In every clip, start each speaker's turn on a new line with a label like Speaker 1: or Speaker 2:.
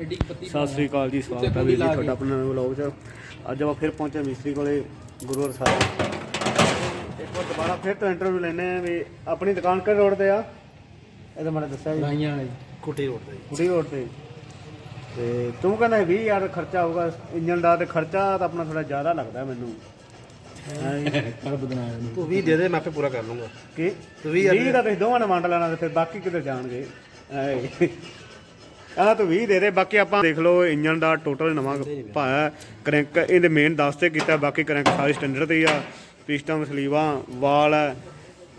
Speaker 1: ਐਡੀ ਪੱਤੀ
Speaker 2: ਸਤਿ ਸ੍ਰੀ ਅਕਾਲ ਜੀ ਸਵਾਗਤ ਹੈ ਵੀਰ ਜੀ ਤੁਹਾਡਾ ਆਪਣੇ ਨਵੇਂ ਵਲੌਗ 'ਚ। ਅੱਜ ਆਪਾਂ ਫਿਰ ਪਹੁੰਚੇ ਮਿਸਤਰੀ ਕੋਲੇ ਗੁਰੂਵਰ ਸਾਹਿਬ। ਇੱਕ ਵਾਰ ਦੁਬਾਰਾ ਫਿਰ ਤੋਂ ਇੰਟਰਵਿਊ ਲੈਣੇ ਆ ਵੀ ਆਪਣੀ ਦੁਕਾਨ ਕਿਹੜੇ ਰੋਡ ਤੇ ਆ? ਇਹਦਾ ਮੈਨੂੰ ਦੱਸਿਆ ਜੀ
Speaker 1: ਰਾਈਆਂ ਵਾਲੇ
Speaker 3: ਕੁੱਟੀ ਰੋਡ ਤੇ।
Speaker 2: ਕੁੜੀ ਰੋਡ ਤੇ। ਤੇ ਤੂੰ ਕਹਿੰਦਾ 20000 ਖਰਚਾ ਆਊਗਾ ਇੰਜਨ ਦਾ ਤੇ ਖਰਚਾ ਤਾਂ ਆਪਣਾ ਥੋੜਾ ਜ਼ਿਆਦਾ ਲੱਗਦਾ ਮੈਨੂੰ।
Speaker 1: ਕਰ ਨੂੰ
Speaker 3: ਤੂੰ 20 ਦੇ ਦੇ ਮੈਂ ਆਪੇ ਪੂਰਾ ਕਰ ਲੂੰਗਾ।
Speaker 2: ਕੀ?
Speaker 3: ਤੂੰ ਵੀਹ
Speaker 2: 20 ਦਾ। ਤੁਸੀਂ ਦੋਵਾਂ ਨੇ ਵੰਡ ਲੈਣਾ ਤੇ ਫਿਰ ਬਾਕੀ ਕਿੱਧਰ ਜਾਣਗੇ? ਆ ਤੂੰ 20 ਦੇ ਦੇ ਬਾਕੀ ਆਪਾਂ ਦੇਖ ਲਓ ਇੰਜਨ ਦਾ ਟੋਟਲ ਨਵਾਂ ਪਾਇਆ ਕਰੰਕ ਇਹਦੇ ਮੇਨ 10 ਤੇ ਕੀਤਾ ਬਾਕੀ ਕਰੰਕ ਸਾਰੇ ਸਟੈਂਡਰਡ ਤੇ ਹੀ ਆ। ਪਿਸਟਨ ਸਲੀਵਾਂ ਵਾਲ ਹੈ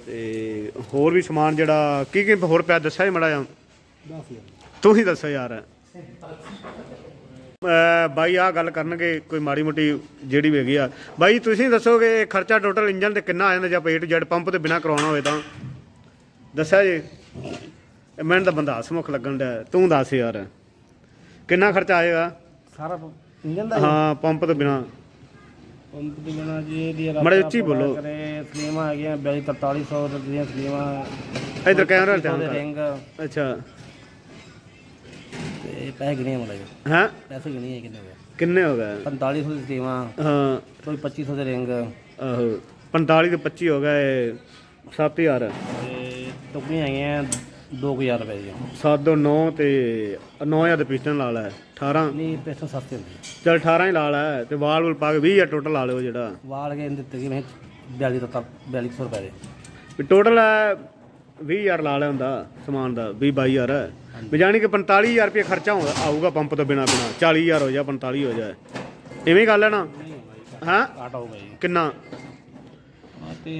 Speaker 2: ਤੇ ਹੋਰ ਵੀ ਸਮਾਨ ਜਿਹੜਾ ਕੀ ਕੀ ਹੋਰ ਪਿਆ ਦੱਸਿਆ ਜੀ ਮੜਾ ਜਾ
Speaker 1: ਦੱਸ
Speaker 2: ਤੂੰ ਹੀ ਦੱਸੋ ਯਾਰ। ਬਾਈ ਆ ਗੱਲ ਕਰਨਗੇ ਕੋਈ ਮਾੜੀ ਮੋਟੀ ਜਿਹੜੀ ਵੀ ਹੈਗੀ ਆ। ਬਾਈ ਤੁਸੀਂ ਦੱਸੋਗੇ ਇਹ ਖਰਚਾ ਟੋਟਲ ਇੰਜਨ ਤੇ ਕਿੰਨਾ ਆ ਜਾਂਦਾ ਜਾਂ ਪੇਟ ਜੈਡ ਪੰਪ ਤੇ ਬਿਨਾ ਕਰਾਉਣਾ ਹੋਵੇ ਤਾਂ? ਦੱਸਿਆ ਜੀ? ਮੈਨੂੰ ਤਾਂ ਬੰਦਾ ਹਸਮੁਖ ਲੱਗਣ ਦਾ ਤੂੰ ਦੱਸ ਯਾਰ। ਕਿੰਨਾ ਖਰਚਾ ਆਏਗਾ?
Speaker 1: ਸਾਰਾ ਇੰਜਨ ਦਾ
Speaker 2: ਹਾਂ? ਪੰਪ ਤੋਂ ਬਿਨਾ।
Speaker 1: ਪੰਪ ਦੀ ਬਣਾ ਜੀ ਇਹਦੀ
Speaker 2: ਮਾੜਾ ਉੱਚੀ ਬੋਲੋ।
Speaker 1: ਕਰੇ ਸਲੀਮਾਂ ਆ ਗਈਆਂ 42 4300 ਦੀਆਂ ਸਲੀਮਾਂ।
Speaker 2: ਇਧਰ ਕੈਮਰਾ ਧਿਆਨ
Speaker 1: ਰਿੰਗ।
Speaker 2: ਅੱਛਾ।
Speaker 1: ਤੇ ਪੈਸੇ ਗਿਣੇ ਮੜਾ ਜੀ
Speaker 2: ਹਾਂ?
Speaker 1: ਪੈਸੇ ਗਿਣੇ ਕਿੰਨੇ ਹੋ ਗਏ?
Speaker 2: ਕਿੰਨੇ ਹੋ ਗਏ?
Speaker 1: 4500 ਦੀ ਸਲੀਮਾਂ।
Speaker 2: ਹਾਂ।
Speaker 1: ਕੋਈ 2500 ਦੇ ਰਿੰਗ।
Speaker 2: ਆਹੋ। 45 ਤੇ 25 ਹੋ ਗਏ 7000
Speaker 1: ਤੇ ਟੁਕੜੀਆਂ ਆਈਆਂ 2000 ਰੁਪਏ ਦੀਆਂ
Speaker 2: 7 ਤੋਂ 9 ਤੇ 9000 ਦੇ ਪਿਸਟਨ ਲਾ ਲੈ 18
Speaker 1: ਨਹੀਂ ਪੈਸੇ ਸਸਤੇ ਹੁੰਦੇ
Speaker 2: ਚਲ 18 ਹੀ ਲਾ ਲੈ ਤੇ ਵਾਲ ਵੁਲ ਪਾ ਕੇ 20000 ਟੋਟਲ ਲਾ ਲਿਓ ਜਿਹੜਾ।
Speaker 1: ਵਾਲ ਕੇ ਦਿੱਤੇ ਕਿ ਮੈਂ 42 ਤੋਂ 4200 ਰੁਪਏ ਦੇ।
Speaker 2: ਵੀ ਟੋਟਲ 20000 ਲਾ ਲਿਆ ਹੁੰਦਾ ਸਮਾਨ ਦਾ 20 22000 ਵੀ ਜਾਣੀ ਕਿ 45000 ਰੁਪਏ ਖਰਚਾ ਆਉਂਦਾ ਆਊਗਾ ਪੰਪ ਤੋਂ ਬਿਨਾ ਬਿਨਾ 40000 ਹੋ ਜਾ 45 ਹੋ ਜਾਏ ਇਵੇਂ ਹੀ ਗੱਲ ਹੈ ਨਾ? ਹਾਂ
Speaker 1: ਘਾਟਾ ਹੋਊਗਾ ਜੀ
Speaker 2: ਕਿੰਨਾ?
Speaker 1: ਹਾਂ ਤੇ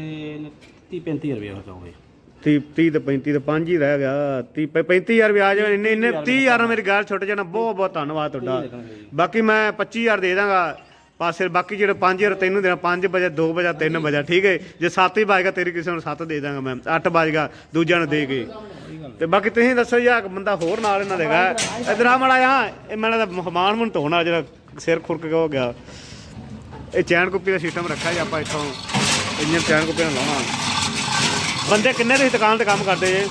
Speaker 1: 30 35 ਰੁਪਏ ਹੋ ਜਾਊਗਾ
Speaker 2: 30 30 ਤੇ 35 ਤੇ 5 ਹੀ ਰਹਿ ਗਿਆ। 30 35000 ਵੀ ਆ ਜਾਵੇ ਇੰਨੇ ਇੰਨੇ 30000 ਨਾਲ ਮੇਰੀ ਗੱਲ ਛੁੱਟ ਜਾਣਾ। ਬਹੁਤ ਬਹੁਤ ਧੰਨਵਾਦ ਤੁਹਾਡਾ। ਬਾਕੀ ਮੈਂ 25000 ਦੇ ਦਾਂਗਾ। ਪਾਸੇ ਬਾਕੀ ਜਿਹੜੇ 5000 ਤੈਨੂੰ ਦੇਣਾ 5 ਵਜੇ 2 ਵਜੇ 3 ਵਜੇ ਠੀਕ ਹੈ? ਜੇ 7 ਹੀ ਵੱਜਗਾ ਤੇਰੀ ਕਿਸੇ ਨੂੰ 7 ਦੇ ਦਾਂਗਾ ਮੈਂ। 8 ਵੱਜਗਾ ਦੂਜਿਆਂ ਨੂੰ ਦੇ ਕੇ। ਤੇ ਬਾਕੀ ਤੁਸੀਂ ਦੱਸੋ ਯਾਰ ਬੰਦਾ ਹੋਰ ਨਾਲ ਇਹਨਾਂ ਦੇਗਾ ਇਧਰ ਆ ਮੜਾ ਆ ਇਹ ਦਾ ਮਹਿਮਾਨ ਮਨ ਧੋਣ ਜਿਹੜਾ ਸਿਰ ਖੁਰਕ ਕੇ ਹੋ ਗਿਆ। ਇਹ ਚੈਨ ਕੁੱਪੀ ਦਾ ਸਿਸਟਮ ਰੱਖਿਆ ਜੀ ਆਪਾਂ ਇੱਥੋਂ। ਇੰਜਨ ਚੈਨ ਕੁੱਪੀ ਨਾਲ ਲਾਉਣਾ। ਬੰਦੇ ਕਿੰਨੇ ਤੁਸੀਂ ਦੁਕਾਨ ਤੇ ਕੰਮ ਕਰਦੇ ਜੇ?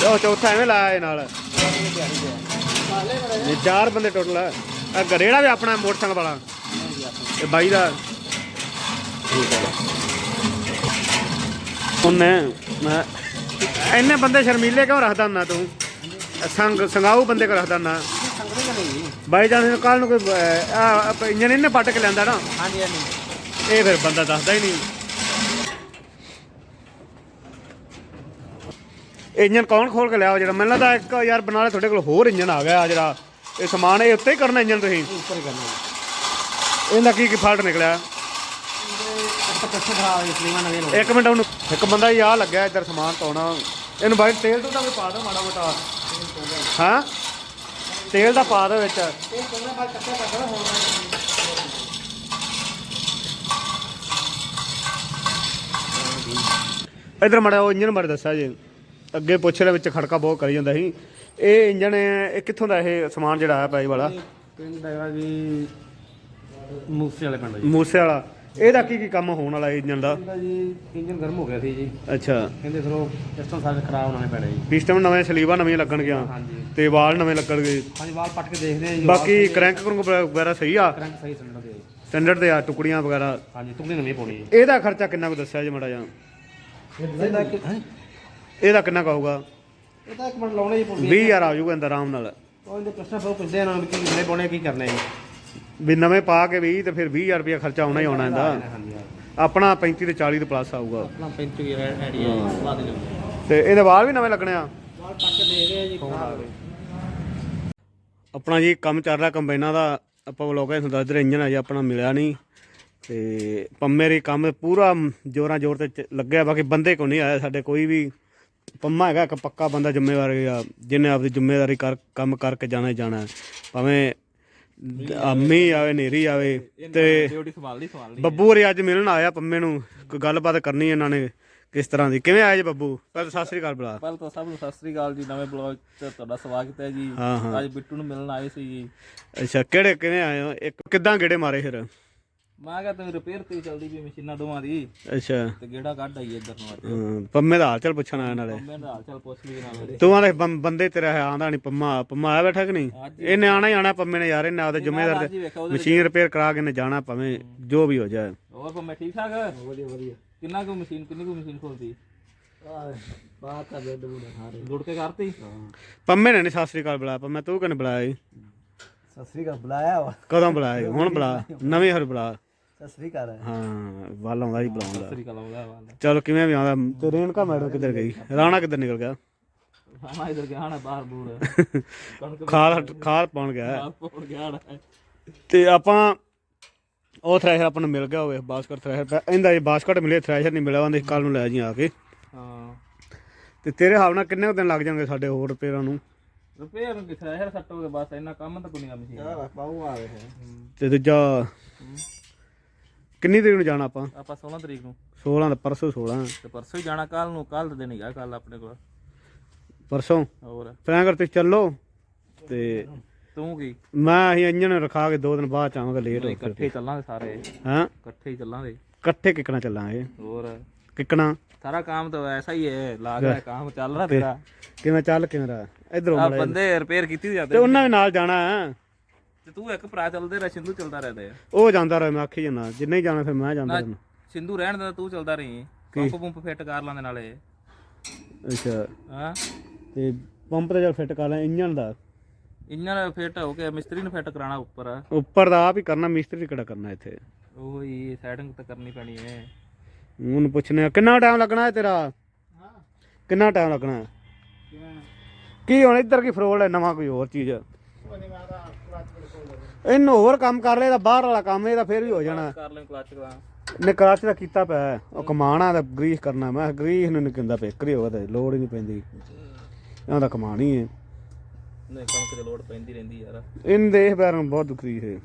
Speaker 2: ਤੇ ਉਹ ਚੌਥਾ ਐਵੇਂ ਲਾਇਆ ਇਹ ਨਾਲ। ਇਹ ਚਾਰ ਬੰਦੇ ਟੋਟਲ ਆ। ਆਹ ਗਰੇੜਾ ਵੀ ਆਪਣਾ ਮੋਟਰਸਾਈਕਲ ਵਾਲਾ। ਤੇ ਬਾਈ ਦਾ। ਉਹਨੇ ਮੈਂ ਇੰਨੇ ਬੰਦੇ ਸ਼ਰਮੀਲੇ ਕਿਉਂ ਰੱਖਦਾ ਹੁੰਦਾ ਤੂੰ? ਸੰਗ ਸੰਗਾਊ ਬੰਦੇ ਕਿਉਂ ਰੱਖਦਾ ਹੁੰਦਾ। ਬਾਈ ਜਾਨ ਕੱਲ ਨੂੰ ਕੋਈ ਆ ਇੰਜਨ ਇਹਨੇ ਪੱਟ ਕੇ ਲੈਂਦਾ ਨਾ?
Speaker 1: ਹਾਂਜੀ ਹਾਂਜੀ।
Speaker 2: ਇਹ ਫਿਰ ਬੰਦਾ ਦੱਸਦਾ ਹੀ ਨਹੀਂ। ਇੰਜਨ ਕੌਣ ਖੋਲ ਕੇ ਲਿਆ ਉਹ ਜਿਹੜਾ? ਮੈਨੂੰ ਲੱਗਦਾ ਇੱਕ ਯਾਰ ਬਣਾ ਲੈ ਤੁਹਾਡੇ ਕੋਲ ਹੋਰ ਇੰਜਨ ਆ ਗਿਆ ਜਿਹੜਾ ਇਹ ਸਮਾਨ ਇਹ ਉੱਤੇ ਹੀ ਕਰਨਾ ਇੰਜਨ ਤੁਸੀਂ?
Speaker 1: ਉੱਪਰ ਕਰਨਾ
Speaker 2: ਇਹਦਾ ਕੀ ਕੀ ਫਾਲਟ ਨਿਕਲਿਆ?
Speaker 1: ਇੱਕ
Speaker 2: ਮਿੰਟ ਉਹਨੂੰ ਇੱਕ ਬੰਦਾ ਹੀ ਆ ਲੱਗਿਆ ਇੱਧਰ ਸਮਾਨ ਪਾਉਣਾ। ਇਹਨੂੰ ਬਾਈ ਤੇਲ ਤੋਂ ਤਾਂ ਵੀ ਪਾ ਦਿਓ ਮਾੜਾ ਮੋਟਾ। ਹਾਂ? ਤੇਲ ਦਾ ਪਾ ਦਿਓ ਵਿੱਚ। ਇਧਰ ਮੜਾ ਉਹ ਇੰਜਨ ਬਾਰੇ ਦੱਸਿਆ ਜੀ। ਅੱਗੇ ਪੁੱਛ ਰਿਹਾ ਵਿੱਚ ਖੜਕਾ ਬਹੁਤ ਕਰੀ ਜਾਂਦਾ ਸੀ। ਇਹ ਇੰਜਨ ਇਹ ਕਿੱਥੋਂ ਦਾ ਇਹ ਸਮਾਨ ਜਿਹੜਾ ਆਇਆ ਪਾਈ ਵਾਲਾ?
Speaker 1: ਪਿੰਡ ਹੈਗਾ ਜੀ ਮੂਸੇ ਵਾਲੇ ਪਿੰਡ ਜੀ।
Speaker 2: ਮੂਸੇ ਵਾਲਾ। ਇਹਦਾ ਕੀ ਕੀ ਕੰਮ ਹੋਣ ਵਾਲਾ ਇੰਜਨ ਦਾ?
Speaker 1: ਇਹਦਾ ਜੀ ਇੰਜਨ ਗਰਮ ਹੋ ਗਿਆ ਸੀ ਜੀ।
Speaker 2: ਅੱਛਾ।
Speaker 1: ਕਹਿੰਦੇ ਫਿਰ ਉਹ ਪਿਸਟਨ ਸਾਰੇ ਖਰਾਬ ਹੋਣੇ ਪੈਣੇ ਜੀ।
Speaker 2: ਪਿਸਟਨ ਨਵੇਂ ਸਲੀਵਾਂ ਨਵੀਆਂ ਲੱਗਣਗੀਆਂ
Speaker 1: ਹਾਂਜੀ।
Speaker 2: ਤੇ ਵਾਲ ਨਵੇਂ ਲੱਗਣਗੇ।
Speaker 1: ਹਾਂਜੀ ਵਾਲ ਪੱਟ ਕੇ ਦੇਖਦੇ ਆ ਜੀ
Speaker 2: ਬਾਕੀ ਕਰੰਕ ਕਰੰਕ ਵਗੈਰਾ ਸਹੀ ਆ?
Speaker 1: ਕਰੰਟ ਸਹੀ ਦੇ
Speaker 2: ਸਟੈਂਡਰਡ ਦੇ ਆ ਟੁਕੜੀਆਂ ਵਗੈਰਾ?
Speaker 1: ਹਾਂਜੀ ਤੁਕੜੀ ਨਵੀਂ ਪਾਉਣੀ ਜੀ।
Speaker 2: ਇਹਦਾ ਖਰਚਾ ਕਿੰਨਾ ਕੁ ਦੱਸਿਆ ਜੀ ਮੜਾ ਜਾਂ
Speaker 1: ਇਹਦਾ?
Speaker 2: ਇਹਦਾ ਕਿੰਨਾ ਕੁ ਆਊਗਾ?
Speaker 1: ਇਹਦਾ ਇੱਕ ਮਿੰਟ ਲਾਉਣਾ ਜੀ ਪੁੱਛੀ
Speaker 2: 20000 ਆ ਜਾਊਗਾ ਇੰਦਾ ਆਰਾਮ ਨਾਲ।
Speaker 1: ਉਹ ਇਹਦੇ ਪ੍ਰਸ਼ਨ ਫਿਰ ਪੁੱਛਦੇ ਇਹਨਾਂ ਨੂੰ ਕਿ ਨਵੇਂ ਪਾਉਣੇ ਕੀ ਕਰਨਾ ਜੀ।
Speaker 2: ਵੀ ਨਵੇਂ ਪਾ ਕੇ 20 ਤੇ ਫਿਰ 20000 ਰੁਪਇਆ ਖਰਚਾ ਆਉਣਾ ਹੀ ਆਉਣਾ ਇਹਦਾ।
Speaker 1: ਹਾਂਜੀ ਹਾਂਜੀ
Speaker 2: ਆਪਣਾ 35 ਤੇ 40 ਦੇ ਪਲੱਸ ਆਊਗਾ।
Speaker 1: ਆਪਣਾ 35 ਐਡੀ ਹੈ। ਬਾਅਦ ਦੇ
Speaker 2: ਤੇ ਇਹਦੇ ਵਾਲ ਵੀ ਨਵੇਂ ਲੱਗਣੇ ਆ?
Speaker 1: ਵਾਲ ਆ ਜੀ
Speaker 2: ਆਪਣਾ ਜੀ ਕੰਮ ਚੱਲ ਰਿਹਾ ਕੰਬਾਈਨਾਂ ਦਾ। ਆਪਾਂ ਵਲੋਗਾਂ ਤੁਹਾਨੂੰ ਦੱਸ ਰਹੇ ਇੰਜਨ ਅਜੇ ਆਪਣਾ ਮਿਲਿਆ ਨਹੀਂ। ਤੇ ਪੰਮੇ ਦੇ ਕੰਮ ਪੂਰਾ ਜੋਰਾਂ ਜ਼ੋਰ ਤੇ ਲੱਗਿਆ ਬਾਕੀ ਬੰਦੇ ਕੋ ਨਹੀਂ ਆਇਆ ਸਾਡੇ ਕੋਈ ਵੀ ਪੰਮਾ ਹੈਗਾ ਇੱਕ ਪੱਕਾ ਬੰਦਾ ਜ਼ਿੰਮੇਵਾਰ ਆ ਜਿਹਨੇ ਆਪਦੀ ਜ਼ਿੰਮੇਵਾਰੀ ਕਰ ਕੰਮ ਕਰਕੇ ਜਾਣਾ ਹੀ ਜਾਣਾ ਹੈ। ਭਾਵੇਂ ਆਮੀ ਆਵੇ ਨੇਰੀ ਆਵੇ ਤੇ
Speaker 1: ਡਿਊਟੀ
Speaker 2: ਬੱਬੂ ਹੋਰੀ ਅੱਜ ਮਿਲਣ ਆਇਆ ਪੰਮੇ ਨੂੰ ਕੋਈ ਗੱਲਬਾਤ ਕਰਨੀ ਇਹਨਾਂ ਨੇ ਕਿਸ ਤਰ੍ਹਾਂ ਦੀ। ਕਿਵੇਂ ਆਏ ਜੀ ਬੱਬੂ? ਪਹਿਲਾਂ ਸਤਿ ਸ੍ਰੀ ਅਕਾਲ ਬੁਲਾ।
Speaker 4: ਪਹਿਲਾਂ ਤਾਂ ਸਭ ਨੂੰ ਸਤਿ ਸ੍ਰੀ ਅਕਾਲ ਜੀ ਨਵੇਂ ਬਲੌਗ 'ਚ ਤੁਹਾਡਾ ਸਵਾਗਤ ਹੈ ਜੀ।
Speaker 2: ਹਾਂ ਹਾਂ।
Speaker 4: ਅੱਜ ਬਿੱਟੂ ਨੂੰ ਮਿਲਣ ਆਏ ਸੀ ਜੀ।
Speaker 2: ਅੱਛਾ ਕਿਹੜੇ ਕਿਵੇਂ ਆਏ ਹੋ? ਇੱਕ ਕਿੱਦਾਂ ਗੇੜੇ ਮਾਰੇ ਫਿਰ?
Speaker 4: ਮੈਂ ਕਿਹਾ ਤੂੰ ਰਿਪੇਅਰ ਤੇ ਚੱਲਦੀ ਵੀ ਮਸ਼ੀਨਾਂ ਦੋਵਾਂ ਦੀ।
Speaker 2: ਅੱਛਾ।
Speaker 4: ਤੇ ਗੇੜਾ ਕੱਢ ਆਈ ਇੱਧਰ ਨੂੰ ਅੱਜ।
Speaker 2: ਹਾਂ, ਪੰਮੇ ਦਾ ਹਾਲ ਚਾਲ ਪੁੱਛਣ ਆਇਆ ਨਾਲੇ।
Speaker 4: ਮੈਂ ਹਾਲ ਚਾਲ ਪੁੱਛ ਲਈ ਨਾਲ
Speaker 2: ਤੂੰ ਆਲੇ ਬੰਦੇ ਤੇਰਾ ਹੈ ਆਂਦਾ ਨਹੀਂ ਪੰਮਾ ਪੰਮਾ ਆਇਆ ਬੈਠਾ ਕਿ ਨਹੀਂ? ਇਹਨੇ ਆਣਾ ਹੀ ਆਣਾ ਪੰਮੇ ਨੇ ਯਾਰ ਇਹਨੇ ਆਪਦੇ ਜ਼ਿੰਮੇਦਾਰ
Speaker 4: ਅੱਜ ਹੀ ਵੇਖਿਆ
Speaker 2: ਮਸ਼ੀਨ ਰਿਪੇਅਰ ਕਰਾ ਕੇ ਨੇ ਜਾਣਾ ਭਾਵੇਂ ਜੋ ਵੀ ਹੋ ਜਾਏ।
Speaker 4: ਹੋਰ ਪੰਮੇ ਠੀਕ ਠਾਕ? ਵਧੀਆ ਵਧੀਆ। ਕਿੰਨਾ ਕੁ ਮਸ਼ੀਨ ਕਿੰਨੀ ਕੁ ਮਸ਼ੀਨ ਖੋਲਦੀ? ਬਾਤ ਕਰ ਦੇ ਦੂੜਾ ਸਾਰੇ। ਗੁੜ ਕੇ ਕਰਤੀ?
Speaker 2: ਪੰਮੇ ਨੇ ਨੀ ਸਤਿ ਸ੍ਰੀ ਅਕਾਲ ਬੁਲਾਇਆ। ਪੰਮੇ ਤੂੰ ਕਿਨੇ ਬੁਲਾਇਆ ਸੀ?
Speaker 3: ਸਤਿ ਸ੍ਰੀ ਅਕਾਲ ਬੁਲਾਇਆ ਵਾ।
Speaker 2: ਕਦੋਂ ਬੁਲਾਇਆ? ਹੁਣ ਬੁਲਾ। ਨਵੇਂ ਹਰ ਬੁਲਾ।
Speaker 3: ਸਤਿ ਸ੍ਰੀ ਅਕਾਲ।
Speaker 2: ਹਾਂ ਵੱਲ ਆਉਂਦਾ ਹੀ ਬੁਲਾਉਂਦਾ
Speaker 4: ਸ੍ਰੀ ਅਕਾਲ ਉਹਦਾ ਵਾਲਾ
Speaker 2: ਚਲੋ ਕਿਵੇਂ ਵੀ ਆਉਂਦਾ? ਤੇ ਰੇਣਕਾ ਮੈਡਮ ਕਿੱਧਰ ਗਈ? ਰਾਣਾ ਕਿੱਧਰ ਨਿਕਲ ਗਿਆ?
Speaker 4: ਹਾਂ ਇਧਰ ਗਿਆ ਨਾ ਬਾਹਰ ਬੂਰ ਕਣਕ
Speaker 2: ਖਾਲ ਖਾਲ ਪਾਉਣ ਗਿਆ।
Speaker 4: ਬਾਹਰ ਪੋੜ ਗਿਆ ਨਾ
Speaker 2: ਤੇ ਆਪਾਂ ਉਹ ਥ੍ਰੈਸ਼ਰ ਆਪਾਂ ਨੂੰ ਮਿਲ ਗਿਆ ਹੋਵੇ ਬਾਸਕਟ ਥ੍ਰੈਸ਼ਰ ਇਹਦਾ ਇਹ ਬਾਸਕਟ ਮਿਲੇ ਥ੍ਰੈਸ਼ਰ ਨਹੀਂ ਮਿਲਿਆ ਉਹਦੇ ਕੱਲ ਨੂੰ ਲੈ ਜੀ ਆ ਕੇ।
Speaker 4: ਹਾਂ।
Speaker 2: ਤੇ ਤੇਰੇ ਹਿਸਾਬ ਨਾਲ ਕਿੰਨੇ ਕੁ ਦਿਨ ਲੱਗ ਜਾਣਗੇ ਸਾਡੇ ਹੋਰ ਰਿਪੇਅਰਾਂ ਨੂੰ?
Speaker 4: ਰਿਪੇਅਰ ਨੂੰ ਹੈ ਸੱਟ ਹੋ ਗਿਆ ਬਸ ਇੰਨਾ ਕੰਮ ਤਾਂ ਕੋਈ ਨਹੀਂ ਮਸ਼ੀਨ।
Speaker 3: ਬਾਹੂ ਆ ਰਹੇ
Speaker 2: ਤੇ ਦੂਜਾ ਕਿੰਨੀ ਤਰੀਕ ਨੂੰ ਜਾਣਾ ਆਪਾਂ?
Speaker 4: ਆਪਾਂ 16 ਤਰੀਕ ਨੂੰ।
Speaker 2: 16 ਦਾ ਪਰਸੋਂ 16
Speaker 4: ਤੇ ਪਰਸੋਂ ਹੀ ਜਾਣਾ ਕੱਲ ਨੂੰ ਕੱਲ ਦਾ ਦਿਨ ਹੈਗਾ ਕੱਲ ਆਪਣੇ ਕੋਲ।
Speaker 2: ਪਰਸੋਂ?
Speaker 4: ਹੋਰ।
Speaker 2: ਫਿਰ ਐਂ ਕਰ ਤੁਸੀਂ ਚੱਲੋ ਤੇ
Speaker 4: ਤੂੰ ਕੀ?
Speaker 2: ਮੈਂ ਅਸੀਂ ਇੰਜਣ ਰਖਾ ਕੇ ਦੋ ਦਿਨ ਬਾਅਦ ਚ ਆਵਾਂਗਾ ਲੇਟ ਹੋ ਕੇ
Speaker 4: ਇਕੱਠੇ ਚੱਲਾਂਗੇ ਸਾਰੇ।
Speaker 2: ਹਾਂ?
Speaker 4: ਇਕੱਠੇ ਹੀ ਚੱਲਾਂਗੇ।
Speaker 2: ਇਕੱਠੇ ਕਿੱਕਣਾ ਚੱਲਾਂਗੇ।
Speaker 4: ਹੋਰ।
Speaker 2: ਕਿੱਕਣਾ?
Speaker 4: ਸਾਰਾ ਕੰਮ ਤਾਂ ਐਸਾ ਹੀ ਹੈ ਲਾਗ ਰਿਹਾ ਕੰਮ ਚੱਲ ਰਿਹਾ ਤੇਰਾ।
Speaker 2: ਕਿਵੇਂ ਚੱਲ ਕਿਵੇਂ ਰਾ ਇਧਰੋਂ
Speaker 4: ਆ ਬੰਦੇ ਰਿਪੇਅਰ ਕੀਤੀ
Speaker 2: ਤੇ
Speaker 4: ਜਾਂਦੇ
Speaker 2: ਉਹਨਾਂ ਵੀ ਨਾਲ ਜਾਣਾ ਹੈ।
Speaker 4: ਤੇ ਤੂੰ ਇੱਕ ਭਰਾ ਚੱਲਦੇ ਰਹਿ ਸਿੰਧੂ ਚੱਲਦਾ ਰਹਿੰਦਾ ਹੈ
Speaker 2: ਉਹ ਜਾਂਦਾ ਰਹੇ ਮੈਂ ਆਖੀ ਜਾਂਦਾ। ਜਿੰਨੇ ਹੀ ਜਾਣਾ ਫਿਰ ਮੈਂ ਜਾਂਦਾ ਰਹਿਣਾ
Speaker 4: ਸਿੰਧੂ ਰਹਿਣ ਦਾ ਤੂੰ ਚੱਲਦਾ ਰਹੀ। ਪੰਪ ਪੰਪ ਫਿੱਟ ਕਰ ਲਾਂਦੇ ਨਾਲੇ।
Speaker 2: ਅੱਛਾ।
Speaker 4: ਹਾਂ।
Speaker 2: ਤੇ ਪੰਪ ਤੇ ਜਦ ਫਿੱਟ ਕਰ ਲੈ ਇੰਜਣ ਦਾ।
Speaker 4: ਇੰਜਨ ਫਿੱਟ ਹੋ ਕੇ ਮਿਸਤਰੀ ਨੂੰ ਫਿੱਟ ਕਰਾਣਾ ਉੱਪਰ।
Speaker 2: ਉੱਪਰ ਦਾ ਆਪ ਹੀ ਕਰਨਾ ਮਿਸਤਰੀ ਕਿਹੜਾ ਕਰਨਾ ਇੱਥੇ?
Speaker 4: ਉਹ ਹੀ ਸੈਟਿੰਗ ਤਾਂ ਕਰਨੀ ਪੈਣੀ ਹੈ।
Speaker 2: ਉਹਨੂੰ ਪੁੱਛਨੇ ਆ, ਕਿੰਨਾ ਟਾਈਮ ਲੱਗਣਾ ਹੈ ਤੇਰਾ? ਕਿੰਨਾ ਟਾਈਮ ਲੱਗਣਾ ਹੈ? ਕੀ ਹੁਣ ਇੱਧਰ ਕੀ ਫਰੋਲ ਹੈ ਨਵਾਂ ਕੋਈ ਹੋਰ ਚੀਜ਼? ਇਹਨੂੰ ਹੋਰ ਕੰਮ ਕਰ ਲੈ ਤਾਂ ਬਾਹਰ ਵਾਲਾ ਕੰਮ ਇਹਦਾ ਫੇਰ ਵੀ ਹੋ ਜਾਣਾ।
Speaker 4: ਕਰ ਲੈ ਕਲਚ ਦਾ
Speaker 2: ਨੇ ਕਰਾਚ ਦਾ ਕੀਤਾ ਪਿਆ ਹੈ। ਉਹ ਕਮਾਣਾ ਦਾ ਗਰੀਸ ਕਰਨਾ। ਮੈਂ ਕਿਹਾ ਗਰੀਸ ਨੂੰ ਨਹੀਂ ਕਹਿੰਦਾ ਪੇਕਰੀ ਹੋਗਾ ਤੇ ਲੋੜ ਹੀ ਨਹੀਂ ਪੈਂਦੀ। ਇਹਨਾਂ ਦਾ ਕਮਾਣੀ ਹੈ।
Speaker 4: ਨਹੀਂ ਕਣਕ ਦੀ ਲੋੜ ਪੈਂਦੀ ਰਹਿੰਦੀ ਯਾਰ।
Speaker 2: ਇਹਨ ਦੇਖ ਪੈਰਾਂ ਨੂੰ ਬਹੁਤ ਦੁਖੀ ਹੈ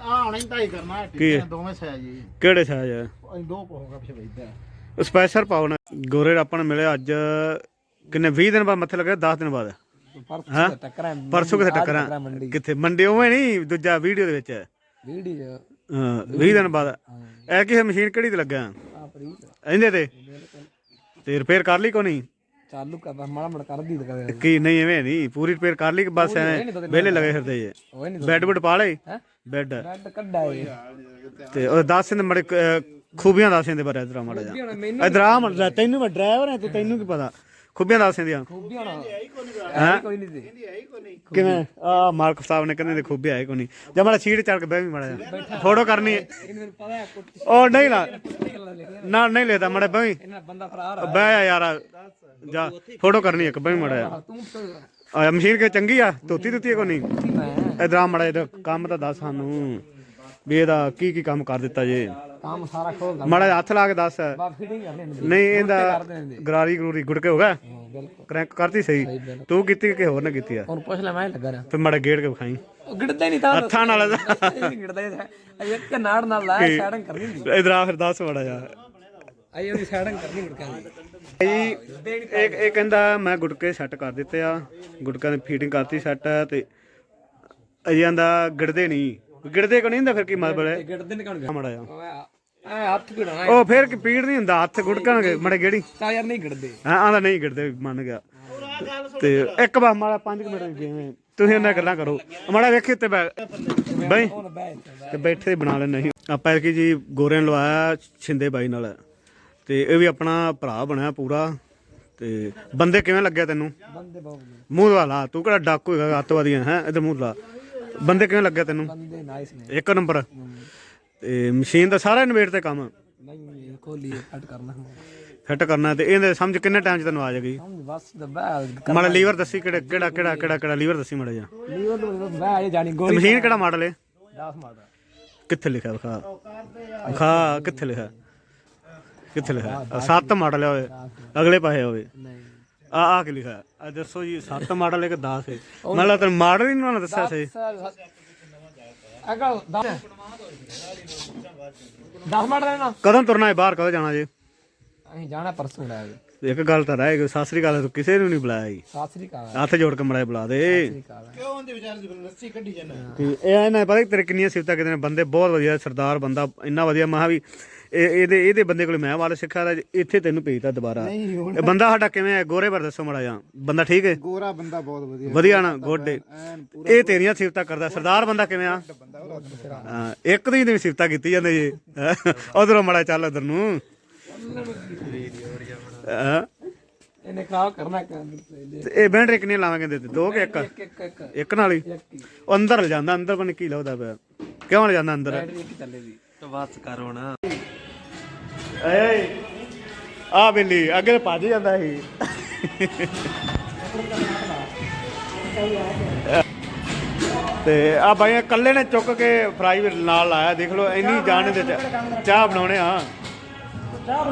Speaker 3: ਆ ਹੁਣ ਇੰਤਾ ਹੀ ਕਰਨਾ ਹੈ
Speaker 2: ਕੀ? ਹੈ?
Speaker 3: ਦੋਵੇਂ ਸਹਿ ਜੀ।
Speaker 2: ਕਿਹੜੇ ਸਾਜ ਹੈ
Speaker 3: ਅਸੀਂ ਦੋ ਪਾਉਂਗਾ ਪਿਛੇ ਵੇਚਦਾ
Speaker 2: ਸਪੈਸ਼ਲ ਪਾਉ ਨਾ। ਗੋਰੇ ਆਪਾਂ ਨੂੰ ਮਿਲਿਆ ਅੱਜ ਕਿੰਨੇ 20 ਦਿਨ ਬਾਅਦ ਮੱਥੇ ਲੱਗੇ 10 ਦਿਨ ਬਾਅਦ। ਹਾਂ?
Speaker 3: ਟੱਕਰਾਂ
Speaker 2: ਪਰਸੋਂ ਕਿਥੇ ਟੱਕਰਾਂ? ਕਿੱਥੇ? ਮੰਡੀ ਉਵੇਂ ਨਹੀਂ ਦੂਜਾ ਵੀਡੀਓ ਦੇ ਵਿੱਚ।
Speaker 3: ਵੀਡੀਓ?
Speaker 2: ਹਾਂ 20 ਦਿਨ ਬਾਅਦ। ਇਹ ਕਿਸੇ ਮਸ਼ੀਨ ਕਿਹੜੀ ਤੇ ਲੱਗਾ?
Speaker 3: ਆ ਫਰੀ
Speaker 2: ਇਹਦੇ ਤੇ? ਤੇ ਰਿਪੇਅਰ ਕਰ ਲਈ ਕੋ ਨਹੀਂ?
Speaker 3: ਚਾਲੂ ਕਰ ਮਾੜਾ ਮੜ ਕਰਦੀ ਤਾਂ ਕਦੇ।
Speaker 2: ਕੀ ਨਹੀਂ ਐਵੇਂ ਨਹੀਂ। ਪੂਰੀ ਰਿਪੇਅਰ ਕਰ ਲਈ ਬਸ ਐ ਵਿਹਲੇ ਲਗੇ ਫਿਰਦੇ ਜੇ। ਬੈੱਡ ਬੁੱਡ ਪਾ ਲਏ ਬੈੱਡ
Speaker 3: ਬੈੱਡ ਕੱਢਾ ਏ।
Speaker 2: ਤੇ ਉਹ ਦੱਸ ਇਹਦੇ ਮੜੇ ਖੂਬੀਆਂ ਦੱਸ ਇਹਦੇ ਬਾਰੇ ਇਧਰ ਮੜਾ ਜਾ ਇਧਰ ਆ ਮੜਾ ਤੈਨੂੰ ਮੈਂ ਡਰਾਈਵਰ ਹੈ ਤੂੰ ਤੈਨੂੰ ਕੀ ਪਤਾ? ਖੂਬੀਆਂ ਦੱਸ ਇਹਦੀਆਂ
Speaker 3: ਖੂਬੀ ਹੋਣਾ
Speaker 2: ਹੈਂ?
Speaker 3: ਕੋਈ ਨਹੀਂ। ਦੇ
Speaker 2: ਕਿਵੇਂ? ਆ ਮਾਲਕ ਸਾਹਿਬ ਨੇ ਕਹਿੰਦੇ ਦੇ ਖੂਬੀ ਆਏ ਕੋਈ ਨਹੀਂ। ਜਾਂ ਮਾੜਾ ਸੀਟ ਚੜ ਕੇ ਬਹਿ ਵੀ ਮੜਾ ਫੋਟੋ ਕਰਨੀ ਹੈ।
Speaker 3: ਮੈਨੂੰ ਪਤਾ ਹੈ ਕੁੱਟ
Speaker 2: ਉਹ ਨਹੀਂ ਲਾ ਨਾ। ਨਹੀਂ ਲੈਦਾ ਮੜਾ ਬਹਿ
Speaker 3: ਇਹਨਾਂ ਬੰਦਾ ਫਰਾਰ
Speaker 2: ਬਹਿ ਜਾ ਯਾਰ ਜਾ ਫੋਟੋ ਕਰਨੀ ਇੱਕ ਬਹਿ ਮੜਾ
Speaker 3: ਤੂੰ
Speaker 2: ਆ ਮਸ਼ੀਨ ਕਿ ਚੰਗੀ ਆ? ਧੋਤੀ ਦਿੱਤੀ ਹੈ ਕੋਈ ਨਹੀਂ? ਇਧਰ ਆ ਮੜਾ ਇਹਦਾ ਕੰਮ ਤਾਂ ਦੱਸ ਸਾਨੂੰ। ਵੀ ਇਹਦਾ ਕੀ ਕੀ ਕੰਮ ਕਰ ਦਿੱਤਾ ਜੇ?
Speaker 3: ਕੰਮ ਸਾਰਾ ਖੋਲਦਾ
Speaker 2: ਮੜਾ ਹੱਥ ਲਾ ਕੇ ਦੱਸ।
Speaker 3: ਬਾ ਫਿਟਿੰਗ
Speaker 2: ਨਹੀਂ ਇਹਦਾ ਗਰਾਰੀ ਗਰੂਰੀ ਗੁੜ ਕੇ ਹੋ ਗਿਆ।
Speaker 3: ਹਾਂ ਬਿਲਕੁਲ।
Speaker 2: ਕਰੈਂਕ ਕਰਤੀ ਸਹੀ। ਤੂੰ ਕੀਤੀ ਕਿ ਹੋਰ ਨਾ ਕੀਤੀ ਆ?
Speaker 3: ਹੁਣ ਪੁੱਛ ਲੈ ਮੈਂ ਲੱਗਾ ਰਿਹਾ।
Speaker 2: ਫਿਰ ਮੜਾ ਗੇੜ ਕੇ ਵਿਖਾਈ।
Speaker 3: ਗਿੜਦਾ ਨਹੀਂ ਤਾਂ।
Speaker 2: ਹੱਥਾਂ ਨਾਲ।
Speaker 3: ਗਿੜਦਾ ਇਹ ਇੱਕ ਨਾੜ ਨਾਲ ਲਾਇਆ ਸੈਟਿੰਗ ਕਰਨੀ
Speaker 2: ਇਧਰ ਆ ਫਿਰ ਦੱਸ ਮੜਾ ਜਾ
Speaker 3: ਆਈ ਉਹਦੀ ਸੈਟਿੰਗ ਕਰਨੀ ਗੁੜਕਾਂ ਦੀ।
Speaker 2: ਇਹ ਇਹ ਇਹ ਕਹਿੰਦਾ ਮੈਂ ਗੁਟਕੇ ਸੈੱਟ ਕਰ ਦਿੱਤੇ ਆ। ਗੁਟਕਾਂ ਦੀ ਫੀਟਿੰਗ ਕਰਤੀ ਸੈੱਟ ਤੇ ਅਜੇ ਆਂਦਾ ਗਿੜਦੇ ਨਹੀਂ। ਗਿੜਦੇ ਕੋ ਨਹੀਂ ਹੁੰਦਾ ਫਿਰ ਕੀ ਮਤਲਬ ਹੈ?
Speaker 3: ਗਿੜਦੇ ਨਹੀਂ ਕਣ
Speaker 2: ਮੜਾ ਜਾ
Speaker 3: ਐ ਹੱਥ ਗਿੜਣਾ
Speaker 2: ਉਹ ਫਿਰ ਕੀ ਪੀੜ ਨਹੀਂ ਹੁੰਦਾ ਹੱਥ ਗੁਟਕਣਗੇ ਮੜੇ ਗੇੜੀ।
Speaker 3: ਤਾਂ ਯਾਰ ਨਹੀਂ ਗਿੜਦੇ
Speaker 2: ਹਾਂ ਆਂਦਾ ਨਹੀਂ ਗਿੜਦੇ ਮੰਨ ਗਿਆ। ਤੇ ਇੱਕ ਵਾਰ ਮਾੜਾ 5 ਮਿੰਟ ਜਿਵੇਂ ਤੁਸੀਂ ਉਹਨਾਂ ਗੱਲਾਂ ਕਰੋ। ਮਾੜਾ ਵੇਖੀ ਤੇ ਬਈ। ਤੇ ਬੈਠੇ ਬਣਾ ਲੈਣਾ ਸੀ ਆਪਾਂ ਕੀ ਜੀ ਗੋਰੇ ਨੂੰ ਲਵਾਇਆ ਛਿੰਦੇ ਬਾਈ ਨਾਲ। ਤੇ ਇਹ ਵੀ ਆਪਣਾ ਭਰਾ ਬਣਿਆ ਪੂਰਾ। ਤੇ ਬੰਦੇ ਕਿਵੇਂ ਲੱਗਿਆ ਤੈਨੂੰ?
Speaker 3: ਬੰਦੇ ਬਹੁਤ
Speaker 2: ਮੂੰਹ ਵਾਲਾ ਤੂੰ ਕਿਹੜਾ ਡਾਕੂ ਹੈਗਾ ਅੱਤਵਾਦੀਆਂ ਹੈ? ਇਧਰ ਮੂੰਹ ਲਾ ਬੰਦੇ ਕਿਵੇਂ ਲੱਗਿਆ ਤੈਨੂੰ?
Speaker 3: ਬੰਦੇ ਨਾਈਸ ਨੇ।
Speaker 2: ਇੱਕ ਨੰਬਰ। ਤੇ ਮਸ਼ੀਨ ਦਾ ਸਾਰਾ ਇਨਵੇਟ ਤੇ ਕੰਮ।
Speaker 3: ਨਹੀਂ ਖੋਲੀ ਕੱਟ ਕਰਨਾ।
Speaker 2: ਫਿੱਟ ਕਰਨਾ ਤੇ ਇਹਦੇ ਸਮਝ ਕਿੰਨੇ ਟਾਈਮ ਚ ਤੈਨੂੰ ਆ
Speaker 3: ਬਸ ਦੱਬਾ
Speaker 2: ਮਾੜਾ ਲੀਵਰ ਦੱਸੀ ਕਿਹੜਾ ਕਿਹੜਾ ਕਿਹੜਾ ਕਿਹੜਾ ਕਿਹੜਾ ਲੀਵਰ ਦੱਸੀ ਮਾੜਾ
Speaker 3: ਲੀਵਰ ਤੋਂ ਜਾਣੀ
Speaker 2: ਤੇ
Speaker 3: ਗੋਲੀ
Speaker 2: ਮਸ਼ੀਨ ਕਿਹੜਾ ਮਾਡਲ ਹੈ
Speaker 3: 10 ਮਾਰਦਾ
Speaker 2: ਕਿੱਥੇ ਲਿਖਿਆ ਵਿਖਾ ਵਿਖਾ ਕਿੱਥੇ ਲਿਖਿਆ? ਕਿੱਥੇ ਲਿਖਿਆ? ਸੱਤ ਮਾਡਲ ਹੋਵੇ ਅਗਲੇ ਪਾਸੇ ਹੋਵੇ
Speaker 3: ਨਹੀਂ।
Speaker 2: ਆ ਆ ਕੀ ਲਿਖਿਆ? ਆ ਦੱਸੋ ਜੀ ਸੱਤ ਮਾਡਲ ਹੈ ਕਿ 10 ਹੈ ਮਤਲਬ ਤੈਨੂੰ ਮਾਡਲ ਹੀ ਨਹੀਂ ਦੱਸਿਆ ਸੀ।
Speaker 3: ਅਗਲ 10 10 ਮਾਰ ਲੈਣਾ
Speaker 2: ਕਦੋਂ ਤੁਰਨਾ ਹੈ? ਬਾਹਰ ਕਦੋਂ ਜਾਣਾ ਜੀ?
Speaker 3: ਅਸੀਂ ਜਾਣਾ ਪਰਸੋਂ ਲੈ
Speaker 2: ਇੱਕ ਗੱਲ ਤਾਂ ਰਹਿ ਗਈ। ਸਤਿ ਸ੍ਰੀ ਅਕਾਲ। ਤੂੰ ਕਿਸੇ ਨੂੰ ਨਹੀਂ ਬੁਲਾਇਆ ਜੀ।
Speaker 3: ਸਤਿ ਸ੍ਰੀ ਅਕਾਲ।
Speaker 2: ਹੱਥ ਜੋੜ ਕੇ ਮੜਾ ਬੁਲਾ ਦੇ।
Speaker 1: ਕਿਉਂ ਉਹਦੇ ਵਿਚਾਰ ਦੀ ਲੱਸੀ ਕੱਢੀ ਜਾਂਦਾ।
Speaker 2: ਕਿ ਇਹ ਇਹਨਾਂ ਪਤਾ ਤੇਰੇ ਕਿੰਨੀਆਂ ਸਿਫਤਾਂ ਕਿਤੇ ਨੇ? ਬੰਦੇ ਬਹੁਤ ਵਧੀਆ ਸਰਦਾਰ ਬੰਦਾ ਇੰਨਾ ਵਧੀਆ। ਮਹਾ ਵੀ ਇਹ ਇਹਦੇ ਇਹਦੇ ਬੰਦੇ ਕੋਲ ਮੈਂ ਵਾਲ ਸਿੱਖਿਆ ਦਾ ਇੱਥੇ ਤੈਨੂੰ ਭੇਜਤਾ ਦੁਬਾਰਾ। ਇਹ ਬੰਦਾ ਸਾਡਾ ਕਿਵੇਂ ਹੈ? ਗੋਰੇ ਪਰ ਦੱਸੋ ਮੜਾ ਜਾ ਬੰਦਾ ਠੀਕ ਹੈ?
Speaker 1: ਗੋਰਾ ਬੰਦਾ ਬਹੁਤ ਵਧੀਆ।
Speaker 2: ਵਧੀਆ ਨਾ ਗੋਡੇ ਇਹ ਤੇਰੀਆਂ ਸਿਫਤਾਂ ਕਰਦਾ। ਸਰਦਾਰ ਬੰਦਾ ਕਿਵੇਂ ਆ? ਹਾਂ ਇੱਕ ਦੀ ਨਹੀਂ ਸਿਫਤਾਂ ਕੀਤੀ ਜਾਂਦੇ ਜੀ। ਉਧਰੋਂ ਮੜਾ ਚੱਲ ਉਧਰ ਨੂੰ। ਹਾਂ।
Speaker 3: ਇਹਨੇ ਕਾਹ ਕਰਨਾ ਕੰਮ
Speaker 2: ਤੇ ਇਹ ਬੈਂਡਰੇ ਕਿੰਨੇ ਲਾਵਾਂਗੇ ਦੇ ਦੋ ਕਿ ਇੱਕ?
Speaker 3: ਇੱਕ ਇੱਕ ਇੱਕ।
Speaker 2: ਇੱਕ ਨਾਲ ਹੀ? ਉਹ ਅੰਦਰ ਲੈ ਜਾਂਦਾ ਅੰਦਰ ਬਣ ਕੀ ਲਾਉਦਾ ਪਿਆ। ਕਿਉਂ ਲੈ ਜਾਂਦਾ ਅੰਦਰ?
Speaker 3: ਬੈਟਰੀ ਇੱਕ ਚੱਲੇ ਦੀ।
Speaker 1: ਬਸ ਕਰ ਹੁਣ।
Speaker 2: ਏ ਆ ਬਿੱਲੀ ਅੱਗੇ ਭੱਜ ਜਾਂਦਾ ਸੀ। ਤੇ ਆ ਬਾਈ ਇਕੱਲੇ ਨੇ ਚੁੱਕ ਕੇ ਫਰਾਈ ਨਾਲ ਲਾਇਆ ਦੇਖ ਲਓ ਇੰਨੀ ਜਾਣ ਦੇ ਚਾਹ ਬਣਾਉਣੇ ਆ।